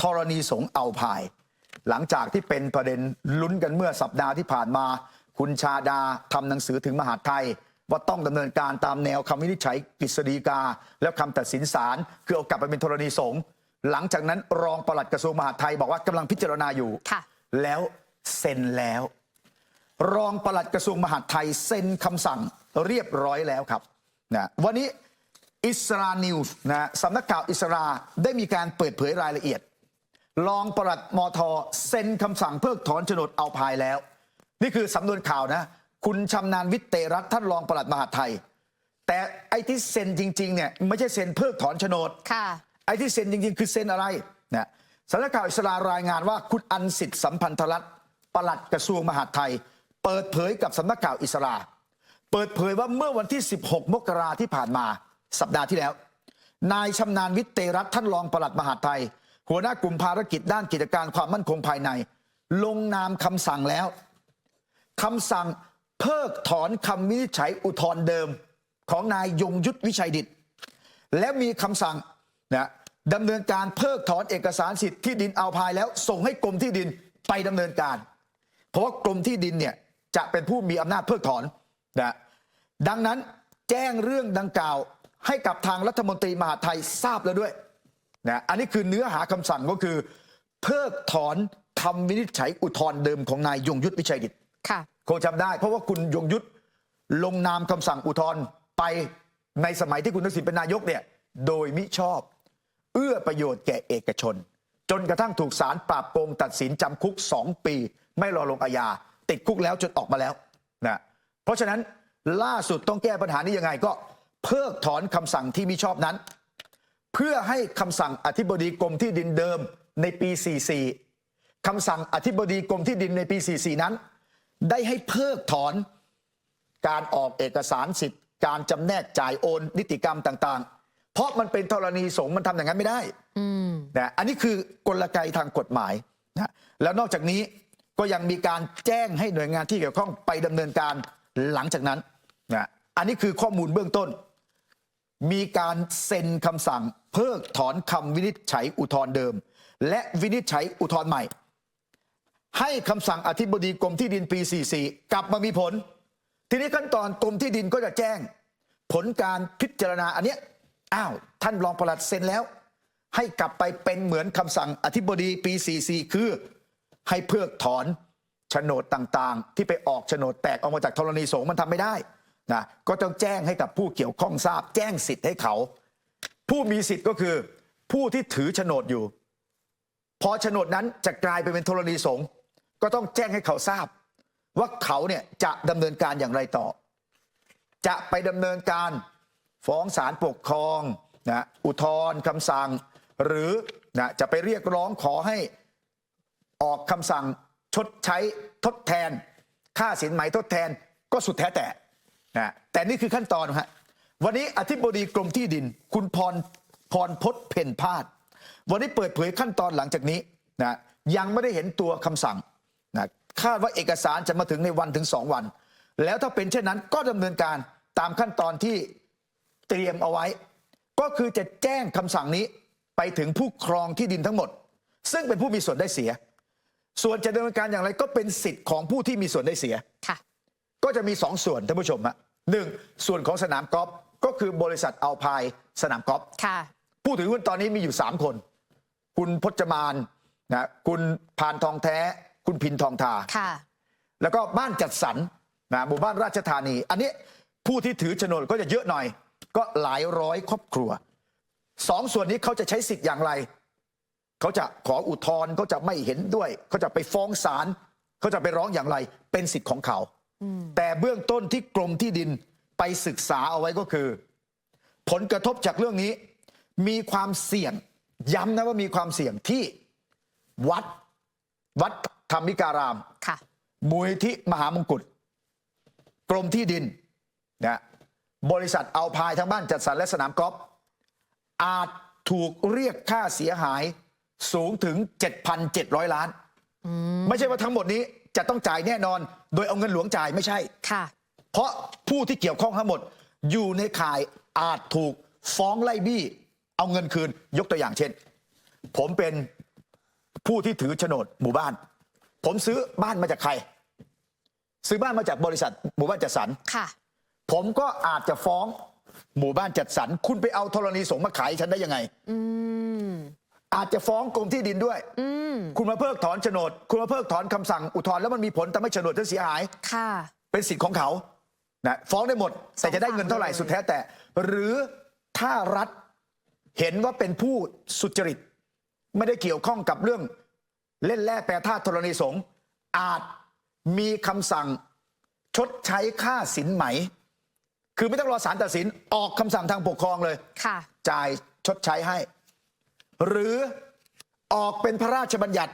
ธรณีสงฆ์เอาพาย หลังจากที่เป็นประเด็นลุ้นกันเมื่อสัปดาห์ที่ผ่านมา คุณชาดาทำหนังสือถึงมหาดไทย ว่าต้องดำเนินการตามแนวคำวินิจฉัยกฤษฎีกา แล้วคำตัดสินศาลคือเอากลับไปเป็นธรณีสงฆ์หลังจากนั้นรองปลัดกระทรวงมหาดไทยบอกว่ากำลังพิจารณาอยู่ค่ะแล้วเซ็นแล้ว รองปลัดกระทรวงมหาดไทยเซ็นคำสั่งเรียบร้อยแล้วครับนะวันนี้อิสรานิวส์นะสำนักข่าวอิสราได้มีการเปิดเผยรายละเอียด รองปลัดมทเซ็นคำสั่งเพิกถอนโฉนดเอาพายแล้ว นี่คือสำนวนข่าวนะ คุณชำนาญวิทย์เตรัตน์ท่านรองปลัดมหาดไทย แต่ไอ้ที่เซ็นจริงๆเนี่ยไม่ใช่เซ็นเพิกถอนโฉนดค่ะไอ้ที่เซ็นจริงๆ คือเซ็นอะไรนะสำนักข่าวอิสรารายงานว่าคุณอันสิทธิ์สัมพันธรัตน์ปลัดกระทรวงมหาดไทย เปิดเผยกับสำนักข่าวอิสราเปิดเผยว่าเมื่อวันที่ 16 มกราที่ผ่านมา สัปดาห์ที่แล้ว นายชำนาญวิทย์เตรัตน์ท่านรองปลัดมหาดไทย หัวหน้ากลุ่มภารกิจด้านกิจการความมั่นคงภายใน ลงนามคำสั่งแล้วคำสั่งเพิกถอนคำวินิจฉัยอุทธรณ์เดิม ของนายยงยุทธวิชัยดิต และมีคำสั่งนะดำเนินการเพิกถอนเอกสารสิทธิ์ที่ดินเอาพายแล้ว ส่งให้กรมที่ดินไปดำเนินการ เพราะว่ากรมที่ดินเนี่ยจะเป็นผู้มีอำนาจเพิกถอนนะดังนั้นแจ้งเรื่องดังกล่าวให้กับทางรัฐมนตรีมหาไทยทราบแล้วด้วย นะอันนี้คือเนื้อหาคำสั่งก็คือ เพิกถอนคำวินิจฉัยอุทธรณ์เดิมของนายยงยุทธวิชัยดิตค่ะคงจำได้ เพราะว่าคุณยงยุทธลงนามคำสั่งอุทธรณ์ไปในสมัยที่คุณทักษิณเป็นนายกเนี่ยโดยมิชอบ เอื้อประโยชน์แก่เอกชน จนกระทั่งถูกศาลปราบโกงตัดสินจำคุก 2 ปี ไม่รอลงอาญาติดคุกแล้วจนออกมาแล้วนะเพราะฉะนั้นล่าสุดต้องแก้ปัญหานี้ยังไงก็เพิกถอนคำสั่งที่มิชอบนั้น เพื่อให้คำสั่งอธิบดีกรมที่ดินเดิมในปี 44คำสั่งอธิบดีกรมที่ดินในปี 44 นั้น ได้ให้เพิกถอนการออกเอกสารสิทธิ์การจำแนกจ่ายโอนนิติกรรมต่างๆ เพราะมันเป็นธรณีสงฆ์มันทำอย่างนั้นไม่ได้อืมนะอันนี้คือกลไกทางกฎหมายนะแล้วนอกจากนี้ก็ยังมีการแจ้งให้หน่วยงานที่เกี่ยวข้องไปดำเนินการหลังจากนั้นนะอันนี้คือข้อมูลเบื้องต้น มีการเซ็นคำสั่ง เพิกถอนคำวินิจฉัยอุทธรณ์เดิม และวินิจฉัยอุทธรณ์ใหม่ ให้คำสั่งอธิบดีกรมที่ดินปี 44 กลับมามีผล ทีนี้ขั้นตอนกรมที่ดินก็จะแจ้ง ผลการพิจารณาอันเนี้ยอ้าวท่านรองปลัดเซ็นแล้ว ให้กลับไปเป็นเหมือนคำสั่งอธิบดีปี 44 คือ ให้เพิกถอนโฉนดต่างๆ ที่ไปออกโฉนดแตกออกมาจากธรณีสงฆ์มันทำไม่ได้ นะก็ต้องแจ้งให้กับผู้เกี่ยวข้องทราบ แจ้งสิทธิ์ให้เขา ผู้มีสิทธิ์ก็คือ ผู้ที่ถือโฉนดอยู่ พอโฉนดนั้นจะกลายไปเป็นธรณีสงฆ์ก็ต้องแจ้งให้เขาทราบ ว่าเขาเนี่ยจะดำเนินการอย่างไรต่อ จะไปดำเนินการฟ้องศาลปกครองนะอุทธรณ์คำสั่ง หรือนะจะไปเรียกร้องขอให้ออกคำสั่งชดใช้ทดแทน ค่าสินไหมทดแทนก็สุดแท้แต่ นะแต่นี่คือขั้นตอนฮะวันนี้อธิบดีกรมที่ดิน คุณพรพรพศเพ่นพาดวันนี้เปิดเผยขั้นตอนหลังจากนี้นะยังไม่ได้เห็นตัวคำสั่งนะคาดว่าเอกสารจะมาถึงในวันถึงสองวัน แล้วถ้าเป็นเช่นนั้นก็ดำเนินการตามขั้นตอนที่เตรียมเอาไว้ ก็คือจะแจ้งคำสั่งนี้ไปถึงผู้ครองที่ดินทั้งหมด ซึ่งเป็นผู้มีส่วนได้เสีย ส่วนจะดำเนินการอย่างไรก็เป็นสิทธิ์ของผู้ที่มีส่วนได้เสียค่ะ ก็จะมีสองส่วนท่านผู้ชมฮะหนึ่งส่วนของสนามกอล์ฟก็คือบริษัทเอาพายสนามกอล์ฟค่ะผู้ถือหุ้นตอนนี้มีอยู่ 3 คน คุณพจมานนะคุณพานทองแท้ คุณพินทองทาค่ะแล้วก็บ้านจัดสรรนะหมู่บ้านราชธานี อันนี้ผู้ที่ถือโฉนดก็จะเยอะหน่อย ก็หลายร้อยครอบครัวสองส่วนนี้เขาจะใช้สิทธิ์อย่างไร เขาจะขออุทธรณ์เขาจะไม่เห็นด้วย เขาจะไปฟ้องศาลเขาจะไปร้องอย่างไร เป็นสิทธิ์ของเขา แต่เบื้องต้นที่กรมที่ดินไปศึกษาเอาไว้ก็คือ ผลกระทบจากเรื่องนี้ มีความเสี่ยง ย้ำนะว่ามีความเสี่ยงที่วัด วัดธรรมิการามค่ะมูลนิธิมหามงกุฎกรมที่ดินนะบริษัทเอาพายทั้งบ้านจัดสรรและสนามกอล์ฟอาจถูกเรียกค่าเสียหายสูงถึง 7,700 ล้าน ไม่ใช่ว่าทั้งหมดนี้จะต้องจ่ายแน่นอน โดยเอาเงินหลวงจ่ายไม่ใช่ค่ะ เพราะผู้ที่เกี่ยวข้องทั้งหมด อยู่ในข่ายอาจถูกฟ้องไล่บี้ เอาเงินคืนยกตัวอย่างเช่น ผมเป็นผู้ที่ถือโฉนดหมู่บ้าน ผมซื้อบ้านมาจากใคร ซื้อบ้านมาจากบริษัทหมู่บ้านจัดสรรค่ะ ผมก็อาจจะฟ้องหมู่บ้านจัดสรรคุณไปเอาธรณีสงฆ์มาขายฉันได้ยังไง อืมอาจจะฟ้องกรมที่ดินด้วยอืมคุณมาเพิกถอนโฉนด คุณมาเพิกถอนคำสั่งอุทธรณ์แล้วมันมีผลทำให้โฉนดเธอเสียหาย ค่ะ เป็นสิทธิ์ของเขานะฟ้องได้หมด แต่จะได้เงินเท่าไหร่สุดแท้แต่ หรือถ้ารัฐเห็นว่าเป็นผู้สุจริต ไม่ได้เกี่ยวข้องกับเรื่อง เล่นแร่แปรธาตุธรณีสงฆ์อาจมีคำสั่งชดใช้ค่าสินไหม คือไม่ต้องรอศาลตัดสินออกคำสั่งทางปกครองเลยค่ะจ่ายชดใช้ให้ หรือออกเป็นพระราชบัญญัติ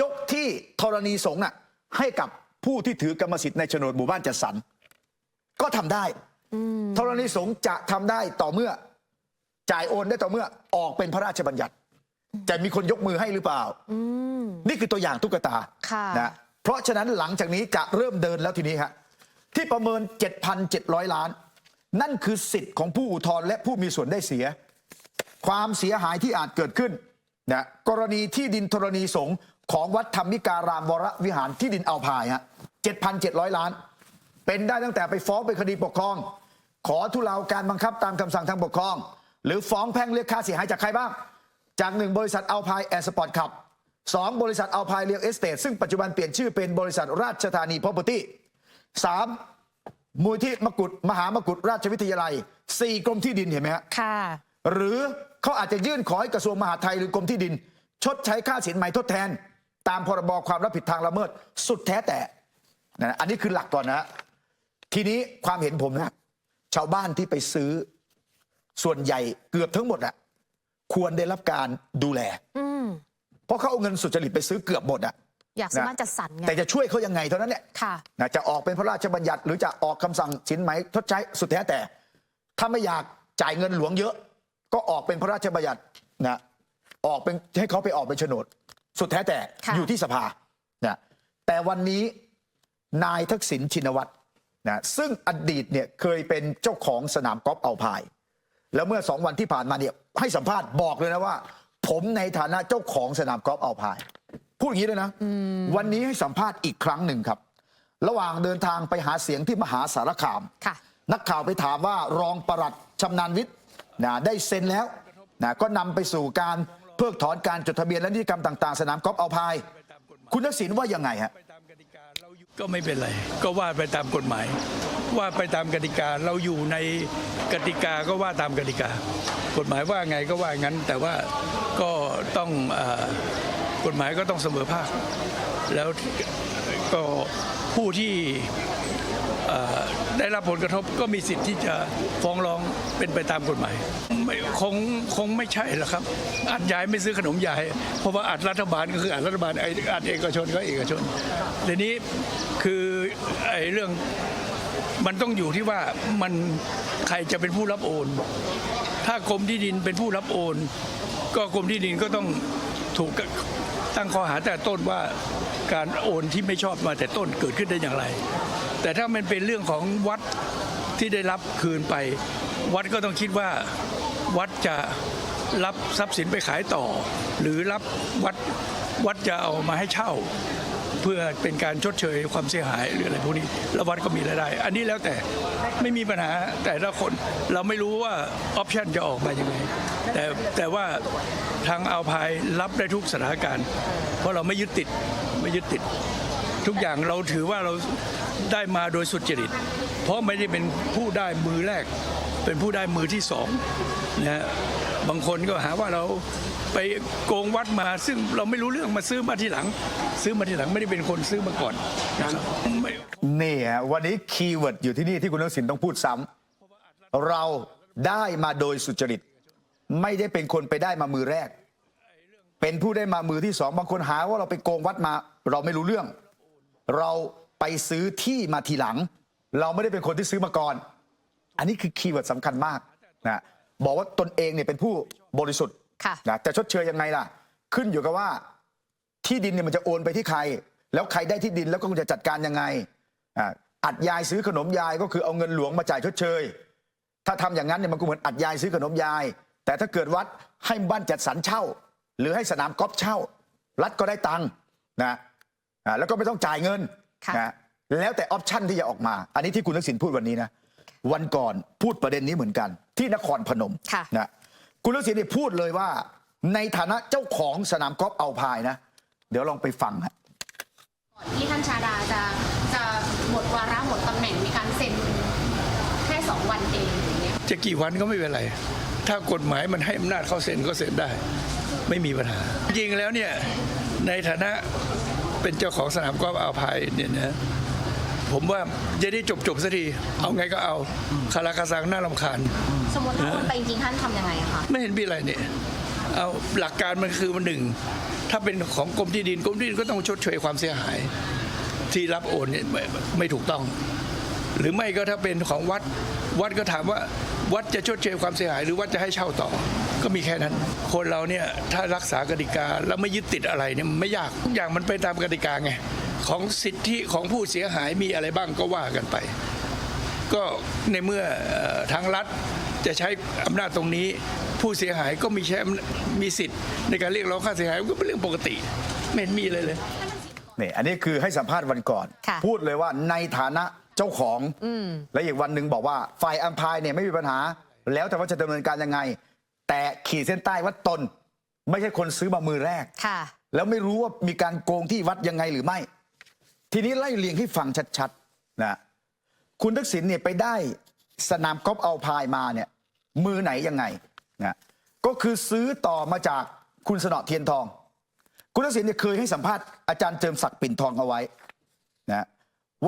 ยกที่ธรณีสงฆ์น่ะให้กับผู้ที่ถือกรรมสิทธิ์ในโฉนดหมู่บ้านจัดสรรก็ทำได้ธรณีสงฆ์จะทำได้ต่อเมื่อ จ่ายโอนได้ต่อเมื่อออกเป็นพระราชบัญญัติ จะมีคนยกมือให้หรือเปล่าอืมนี่คือตัวอย่างตุ๊กตาค่ะนะเพราะฉะนั้นหลังจากนี้จะเริ่มเดินแล้วทีนี้ฮะที่ประเมิน 7,700 ล้าน นั่นคือสิทธิ์ของผู้อุทธรณ์และผู้มีส่วนได้เสีย ความเสียหายที่อาจเกิดขึ้นนะกรณีที่ดินธรณีสงฆ์ของวัดธรรมิการามวรวิหารที่ดินเอาพายฮะ7,700 ล้าน เป็นได้ตั้งแต่ไปฟ้องเป็นคดีปกครอง ขอทุเลาการบังคับตามคำสั่งทางปกครอง หรือฟ้องแพ่งเรียกค่าเสียหายจากใครบ้าง จากหนึ่งบริษัทเอาพายแอร์สปอร์ตขับสองบริษัทเอาพายเรียลเอสเตทซึ่งปัจจุบันเปลี่ยนชื่อเป็นบริษัทราชธานีพ r o p e r t y สามมูลที่มกุฎมหามกุฎราชวิทยาลัยสี่กรมที่ดินเห็นไหมฮะค่ะ หรือเขาอาจจะยื่นขอให้กระทรวงมหาดไทยหรือกรมที่ดิน ชดใช้ค่าสินไหมทดแทน ตามพรบความรับผิดทางละเมิดสุดแท้แต่นะอันนี้คือหลักก่อนนะทีนี้ความเห็นผมนะชาวบ้านที่ไปซื้อส่วนใหญ่เกือบทั้งหมดอะควรได้รับการดูแลอืมเพราะเขาเอาเงินสุจริตไปซื้อเกือบหมดอะอยากซื้อนะบ้านจัดสรรไงแต่จะช่วยเขายังไงเท่านั้นแหละค่ะนะจะออกเป็นพระราชบัญญัติ หรือจะออกคำสั่งสินไหมทดใช้สุดแท้แต่ ถ้าไม่อยากจ่ายเงินหลวงเยอะ ก็ออกเป็นพระราชบัญญัตินะออกเป็นให้เขาไปออกเป็นโฉนด สุดแท้แต่ค่ะอยู่ที่สภานะแต่วันนี้นายทักษิณชินวัตรนะซึ่งอดีตเนี่ยเคยเป็นเจ้าของสนามกอล์ฟเอาพาย แล้วเมื่อสองวันที่ผ่านมาเนี่ยให้สัมภาษณ์บอกเลยนะว่า ผมในฐานะเจ้าของสนามกอล์ฟเอาพาย พูดอย่างนี้เลยนะ วันนี้ให้สัมภาษณ์อีกครั้งหนึ่งครับ ระหว่างเดินทางไปหาเสียงที่มหาสารคามค่ะนักข่าวไปถามว่ารองปลัดชำนาญวิทย์ นะได้เซ็นแล้วนะก็นำไปสู่การเพิกถอนการจดทะเบียนและนิติกรรมต่าง ๆ สนามกอล์ฟเอาพาย คุณทักษิณว่ายังไงฮะก็ไม่เป็นไร ก็ว่าไปตามกฎหมาย ว่าไปตามกติกาเราอยู่ในกติกาก็ว่าตามกติกา กฎหมายว่าไงก็ว่างั้น แต่ว่าก็ต้องอกฎหมายก็ต้องเสมอภาค แล้วก็ผู้ที่ ได้รับผลกระทบก็มีสิทธิ์ที่จะฟ้องร้องเป็นไปตามกฎหมายคงคงไม่ใช่หรอกครับอัดยายไม่ซื้อขนมยาย เพราะว่าอัดรัฐบาลก็คืออัดรัฐบาลไอ้อัดเอกชนก็เอกชนทีนี้คือไอ้เรื่องมันต้องอยู่ที่ว่ามันใครจะเป็นผู้รับโอน ถ้ากรมที่ดินเป็นผู้รับโอน ก็กรมที่ดินก็ต้องถูกตั้งข้อหาแต่ต้นว่าการโอนที่ไม่ชอบมาแต่ต้นเกิดขึ้นได้อย่างไร แต่ถ้ามันเป็นเรื่องของวัดที่ได้รับคืนไป วัดก็ต้องคิดว่าวัดจะรับทรัพย์สินไปขายต่อ หรือรับวัดวัดจะเอามาให้เช่า เพื่อเป็นการชดเชยความเสียหายหรืออะไรพวกนี้แล้ววัดก็มีรายได้ อันนี้แล้วแต่ไม่มีปัญหาแต่ละคนเราไม่รู้ว่าออปชันจะออกมายังไงแต่แต่ว่าทางเอาพายรับได้ทุกสถานการณ์ เพราะเราไม่ยึดติดไม่ยึดติด ทุกอย่างเราถือว่าเรา ได้มาโดยสุจริต เพราะไม่ได้เป็นผู้ได้มือแรก เป็นผู้ได้มือที่สองนะบางคนก็หาว่าเราไปโกงวัดมา ซึ่งเราไม่รู้เรื่องมาซื้อมาทีหลัง ซื้อมาทีหลังไม่ได้เป็นคนซื้อมาก่อนนะครับนี่ฮะวันนี้คีย์เวิร์ดอยู่ที่นี่ที่คุณทักษิณต้องพูดซ้ำเราได้มาโดยสุจริต ไม่ได้เป็นคนไปได้มามือแรก เป็นผู้ได้มามือที่สองบางคนหาว่าเราไปโกงวัดมา เราไม่รู้เรื่อง เรา ไปซื้อที่มาทีหลัง เราไม่ได้เป็นคนที่ซื้อมาก่อน อันนี้คือคีย์เวิร์ดสำคัญมากนะบอกว่าตนเองเนี่ยเป็นผู้บริสุทธิ์ค่ะนะจะชดเชยยังไงล่ะ ขึ้นอยู่กับว่าที่ดินเนี่ยมันจะโอนไปที่ใคร แล้วใครได้ที่ดินแล้วก็คุณจะจัดการยังไงอ่าอัดยายซื้อขนมยายก็คือเอาเงินหลวงมาจ่ายชดเชย ถ้าทำอย่างนั้นเนี่ยมันก็เหมือนอัดยายซื้อขนมยาย แต่ถ้าเกิดวัดให้บ้านจัดสรรเช่า หรือให้สนามกอล์ฟเช่า รัฐก็ได้ตังค์นะอ่าแล้วก็ไม่ต้องจ่ายเงินค่ะ นะแล้วแต่ออปชันที่จะออกมา อันนี้ที่คุณทักษิณพูดวันนี้นะวันก่อนพูดประเด็นนี้เหมือนกัน ที่นครพนมค่ะนะคุณทักษิณเนี่ยพูดเลยว่า ในฐานะเจ้าของสนามกอล์ฟเอาพายนะ เดี๋ยวลองไปฟังฮะก่อนที่ท่านชาดาจะจะหมดวาระหมดตำแหน่งมีการเซ็นแค่สองวันเองอย่างเงี้ยจะกี่วันก็ไม่เป็นไร ถ้ากฎหมายมันให้อำนาจเขาเซ็นก็เซ็นได้ ไม่มีปัญหา จริงแล้วเนี่ยในฐานะ เป็นเจ้าของสนามกอล์ฟอ่าวไพายเนี่ยนะผมว่าจะได้จบจบๆสักทีเอาไงก็เอาคาราคาซังน่ารำคาญ สมมติถ้าคุณไปจริงๆท่านทำยังไงอะคะไม่เห็นมีอะไรเนี่ยเอาหลักการมันคือมันหนึ่ง ถ้าเป็นของกรมที่ดินกรมที่ดินก็ต้องชดเชยความเสียหาย ที่รับโอนเนี่ยไม่ไม่ถูกต้อง หรือไม่ก็ถ้าเป็นของวัดวัดก็ถามว่า วัดจะชดเชยความเสียหาย หรือวัดจะให้เช่าต่อ ก็มีแค่นั้น คนเราเนี่ยถ้ารักษากติกาแล้วไม่ยึดติดอะไรเนี่ยมันไม่ยากทุกอย่างมันไปตามกติกาไงของสิทธิของผู้เสียหายมีอะไรบ้างก็ว่ากันไป ก็ในเมื่อเอ่อทางรัฐจะใช้อำนาจตรงนี้ ผู้เสียหายก็มีใช้อำนาจมีสิทธิ์ ในการเรียกร้องค่าเสียหายมันก็เป็นเรื่องปกติ ไม่เห็นมีอะไรเลยนี่อันนี้คือให้สัมภาษณ์วันก่อนค่ะพูดเลยว่าในฐานะ เจ้าของ และอีกวันหนึ่งบอกว่าฝ่ายอัมพายเนี่ยไม่มีปัญหา แล้วแต่ว่าจะดำเนินการยังไง แต่ขีดเส้นใต้ว่าตน ไม่ใช่คนซื้อมามือแรก ค่ะ แล้วไม่รู้ว่ามีการโกงที่วัดยังไงหรือไม่ ทีนี้ไล่เรียงให้ฟังชัดๆนะคุณทักษิณเนี่ยไปได้สนามกอล์ฟเอาพายมาเนี่ยมือไหนยังไงนะก็คือซื้อต่อมาจากคุณสนอเทียนทอง คุณทักษิณเนี่ยเคยให้สัมภาษณ์อาจารย์เจิมศักดิ์ปิ่นทองเอาไว้นะ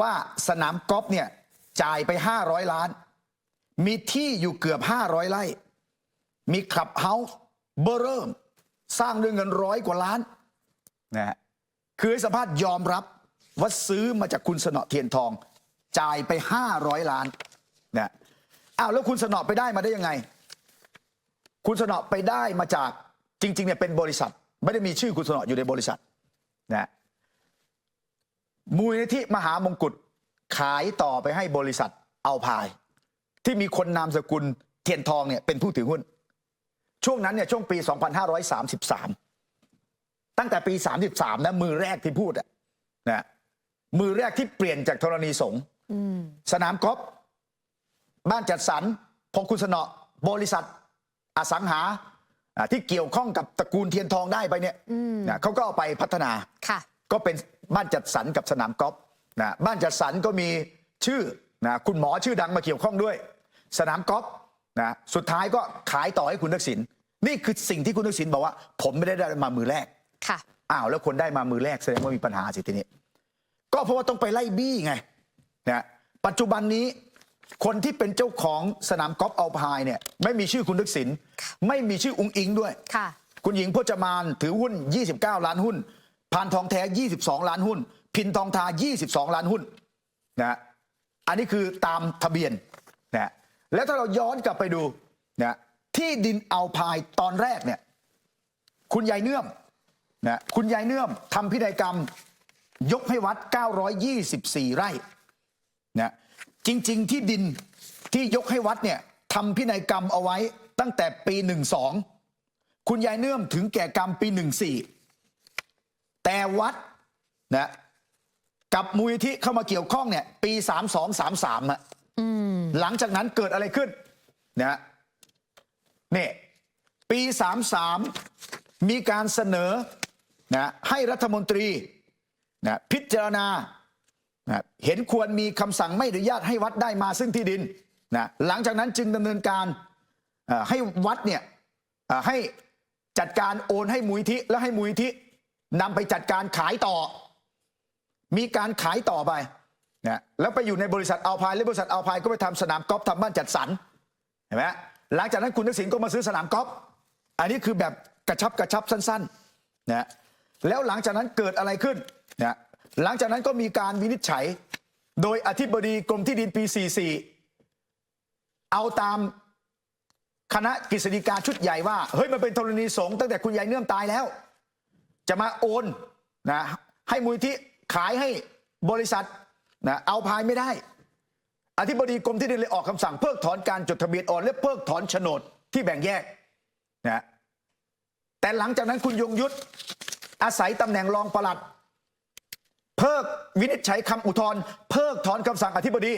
ว่าสนามกอล์ฟเนี่ยจ่ายไป 500 ล้าน มีที่อยู่เกือบ 500 ไร่ มีคลับเฮาส์เบอร์เริ่ม สร้างด้วยเงินร้อยกว่าล้านนะฮะคือให้สัมภาษณ์ยอมรับว่าซื้อมาจากคุณสนอเทียนทอง จ่ายไป 500 ล้านนะอ้าวแล้วคุณสนอไปได้มาได้ยังไง คุณสนอไปได้มาจากจริงๆเนี่ยเป็นบริษัท ไม่ได้มีชื่อคุณสนออยู่ในบริษัทนะ มูลนิธิมหามงกุฎขายต่อไปให้บริษัทเอาพาย ที่มีคนนามสกุลเทียนทองเนี่ยเป็นผู้ถือหุ้น ช่วงนั้นเนี่ยช่วงปี 2533 ตั้งแต่ปี 33 นะมือแรกที่พูดอะนะมือแรกที่เปลี่ยนจากธรณีสงฆ์สนามกอล์ฟบ้านจัดสรรพงคุณสนอบริษัทอสังหาอ่าที่เกี่ยวข้องกับตระกูลเทียนทองได้ไปเนี่ยนะเขาก็เอาไปพัฒนาค่ะ ก็เป็นบ้านจัดสรรกับสนามกอล์ฟนะบ้านจัดสรรก็มีชื่อนะคุณหมอชื่อดังมาเกี่ยวข้องด้วย สนามกอล์ฟนะสุดท้ายก็ขายต่อให้คุณทักษิณนี่คือสิ่งที่คุณทักษิณบอกว่า ผมไม่ได้ได้มามือแรกค่ะอ้าวแล้วคนได้มามือแรกแสดงว่ามีปัญหาสิทีนี้ ก็เพราะว่าต้องไปไล่บี้ไงนะปัจจุบันนี้คนที่เป็นเจ้าของสนามกอล์ฟเอาพายเนี่ยไม่มีชื่อคุณทักษิณไม่มีชื่ออุงอิงด้วย ค่ะ คุณหญิงพจมานถือหุ้น 29 ล้านหุ้น พานทองแท้ 22 ล้านหุ้น พินทองทา 22 ล้านหุ้นนะอันนี้คือตามทะเบียนนะแล้วถ้าเราย้อนกลับไปดูนะที่ดินเอาพายตอนแรกเนี่ยคุณยายเนื่อมนะคุณยายเนื่อมทำพินัยกรรมยกให้วัด 924 ไร่นะจริง ๆ ที่ดินที่ยกให้วัดเนี่ยทำพินัยกรรมเอาไว้ตั้งแต่ปี 12 คุณยายเนื่อมถึงแก่กรรมปี 14 แต่วัดนะกับมูลนิธิเข้ามาเกี่ยวข้องเนี่ยปี 3233อะหลังจากนั้นเกิดอะไรขึ้นนะนี่ปี 33 มีการเสนอนะให้รัฐมนตรีนะพิจารณานะเห็นควรมีคำสั่งไม่อนุญาตให้วัดได้มาซึ่งที่ดินนะหลังจากนั้นจึงดำเนินการเอ่อให้วัดเนี่ยเอ่อให้จัดการโอนให้มูลนิธิแล้วให้มูลนิธิ นำไปจัดการขายต่อ มีการขายต่อไปนะแล้วไปอยู่ในบริษัทเอาพายและบริษัทเอาพายก็ไปทำสนามกอล์ฟทำบ้านจัดสรรเห็นไหมหลังจากนั้นคุณทักษิณก็มาซื้อสนามกอล์ฟอันนี้คือแบบกระชับกระชับสั้นๆนะแล้วหลังจากนั้นเกิดอะไรขึ้นนะหลังจากนั้นก็มีการวินิจฉัย โดยอธิบดีกรมที่ดินปี 44 เอาตามคณะกฤษฎีกาชุดใหญ่ว่า เฮ้ยมันเป็นธรณีสงตั้งแต่คุณยายเนื่อมตายแล้ว จะมาโอนนะให้มูลที่ขายให้บริษัทนะเอาพายไม่ได้ อธิบดีกรมที่ดินเลยออกคำสั่งเพิกถอนการจดทะเบียนโอนและเพิกถอนโฉนดที่แบ่งแยกนะแต่หลังจากนั้นคุณยงยุทธอาศัยตำแหน่งรองปลัด เพิกวินิจฉัยคำอุทธรณ์เพิกถอนคำสั่งอธิบดี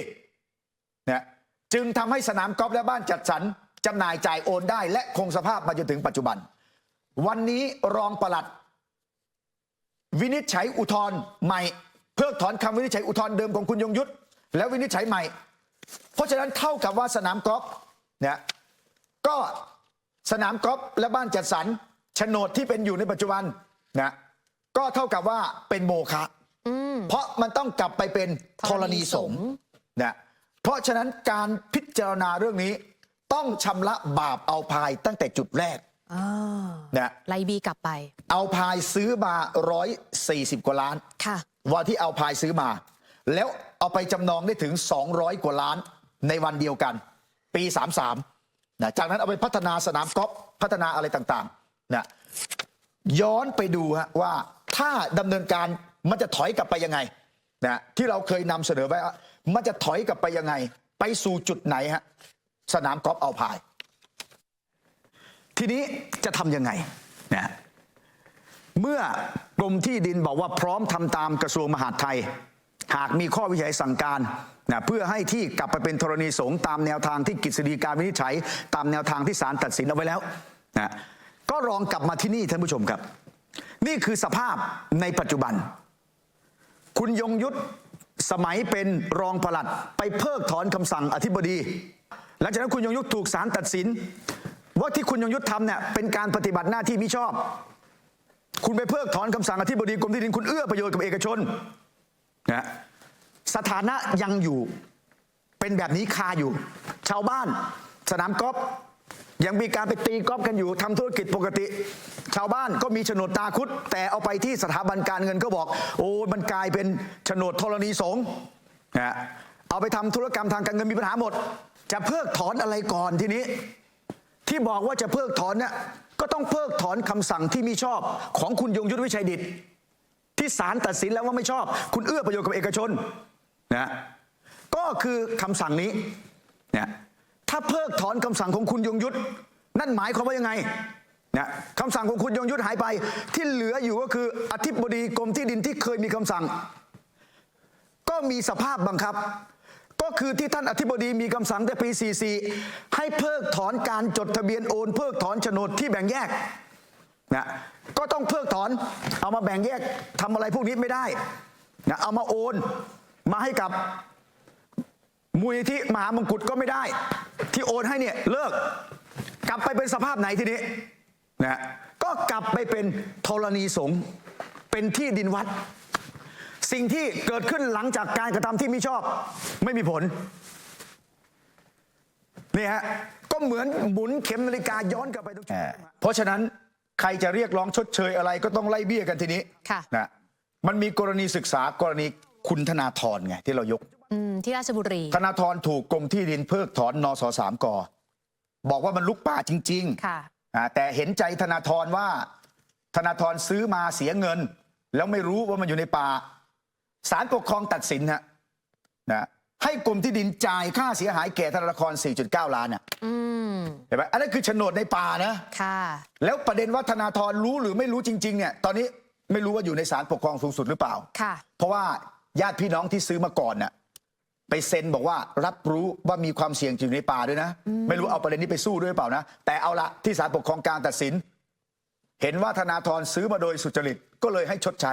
นี่ยจึงทำให้สนามกอล์ฟและบ้านจัดสรรจำหน่ายจ่ายโอนได้ และคงสภาพมาจนถึงปัจจุบัน วันนี้รองปลัด วินิจฉัยอุทธรณ์ใหม่ เพิกถอนคำวินิจฉัยอุทธรณ์เดิมของคุณยงยุทธแล้ววินิจฉัยใหม่ เพราะฉะนั้นเท่ากับว่าสนามกอล์ฟเนี่ยก็สนามกอล์ฟและบ้านจัดสรรโฉนดที่เป็นอยู่ในปัจจุบันนะก็เท่ากับว่าเป็นโมฆะเพราะมันต้องกลับไปเป็นธรณีสงฆ์นะเพราะฉะนั้นการพิจารณาเรื่องนี้ต้องชำระบาปเอาภายตั้งแต่จุดแรก นะไล่บีกลับไป เอาพายซื้อมา140กว่าล้านค่ะวันที่เอาพายซื้อมา แล้วเอาไปจำนองได้ถึง 200 กว่าล้านในวันเดียวกัน ปี 33นะจากนั้นเอาไปพัฒนาสนามกอล์ฟพัฒนาอะไรต่างๆนะย้อนไปดูฮะว่าถ้าดำเนินการมันจะถอยกลับไปยังไงนะที่เราเคยนำเสนอไว้ว่ามันจะถอยกลับไปยังไง ไปสู่จุดไหนฮะสนามกอล์ฟเอาพาย ทีนี้จะทำยังไงนะเมื่อกรมที่ดินบอกว่าพร้อมทำตามกระทรวงมหาดไทย หากมีข้อวิจัยสั่งการนะเพื่อให้ที่กลับไปเป็นธรณีสงฆ์ตามแนวทางที่กฤษฎีการวินิจฉัย ตามแนวทางที่ศาลตัดสินเอาไว้แล้วนะก็ลองกลับมาที่นี่ท่านผู้ชมครับ นี่คือสภาพในปัจจุบัน คุณยงยุทธสมัยเป็นรองปลัดไปเพิกถอนคำสั่งอธิบดี หลังจากนั้นคุณยงยุทธถูกศาลตัดสิน ว่าที่คุณยงยุทธทำเนี่ยเป็นการปฏิบัติหน้าที่มิชอบ คุณไปเพิกถอนคำสั่งอธิบดีกรมที่ดินคุณเอื้อประโยชน์กับเอกชนนะสถานะยังอยู่เป็นแบบนี้คาอยู่ ชาวบ้าน สนามกอล์ฟยังมีการไปตีกอล์ฟกันอยู่ทำธุรกิจปกติ ชาวบ้านก็มีโฉนดตาคุด แต่เอาไปที่สถาบันการเงินก็บอก โอ้มันกลายเป็นโฉนดธรณีสงฆ์นะเอาไปทำธุรกรรมทางการเงินมีปัญหาหมด จะเพิกถอนอะไรก่อนทีนี้ ที่บอกว่าจะเพิกถอนเนี่ยก็ต้องเพิกถอนคำสั่งที่มีชอบของคุณยงยุทธวิชัยดิตที่ศาลตัดสินแล้วว่าไม่ชอบ คุณเอื้อประโยชน์กับเอกชนนะก็คือคำสั่งนี้เนี่ยถ้าเพิกถอนคำสั่งของคุณยงยุทธนั่นหมายความว่ายังไงเนี่ยคำสั่งของคุณยงยุทธหายไป ที่เหลืออยู่ก็คืออธิบดีกรมที่ดินที่เคยมีคำสั่ง ก็มีสภาพบังคับ ก็คือที่ท่านอธิบดีมีคำสั่งแต่ปี 44 ให้เพิกถอนการจดทะเบียนโอน เพิกถอนโฉนดที่แบ่งแยกนะก็ต้องเพิกถอนเอามาแบ่งแยกทำอะไรพวกนี้ไม่ได้นะเอามาโอนมาให้กับมูลนิธิมหามงกุฎก็ไม่ได้ ที่โอนให้เนี่ยเลิกกลับไปเป็นสภาพไหนทีนี้นะก็กลับไปเป็นธรณีสงฆ์เป็นที่ดินวัด สิ่งที่เกิดขึ้นหลังจากการกระทำที่ไม่ชอบ ไม่มีผลนี่ฮะก็เหมือนหมุนเข็มนาฬิกาย้อนกลับไปทุกทีเพราะฉะนั้นใครจะเรียกร้องชดเชยอะไรก็ต้องไล่เบี้ยกันทีนี้ค่ะนะมันมีกรณีศึกษากรณีคุณธนาธรไงที่เรายกอืมที่ราชบุรี ธนาธรถูกกรมที่ดินเพิกถอนนสสามกบอกว่ามันลุกป่าจริงๆค่ะอ่าแต่เห็นใจธนาธรว่า ธนาธรซื้อมาเสียเงิน แล้วไม่รู้ว่ามันอยู่ในป่า ศาลปกครองตัดสินฮะนะให้กรมที่ดินจ่ายค่าเสียหายแก่ธนาธร4.9 ล้านน่ะอืมเห็นไหมอันนั้นคือโฉนดในป่านะค่ะแล้วประเด็นว่าธนาธรรู้หรือไม่รู้จริง ๆ เนี่ย ตอนนี้ไม่รู้ว่าอยู่ในศาลปกครองสูงสุดหรือเปล่าค่ะ เพราะว่าญาติพี่น้องที่ซื้อมาก่อนน่ะไปเซ็นบอกว่ารับรู้ว่ามีความเสี่ยงอยู่ในป่าด้วยนะ ไม่รู้เอาประเด็นนี้ไปสู้ด้วยหรือเปล่านะ แต่เอาละที่ศาลปกครองกลางตัดสิน เห็นว่าธนาธรซื้อมาโดยสุจริตก็เลยให้ชดใช้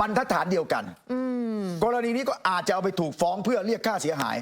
บรรทัดฐานเดียวกันอืมกรณีนี้ก็อาจจะเอาไปถูกฟ้องเพื่อเรียกค่าเสียหาย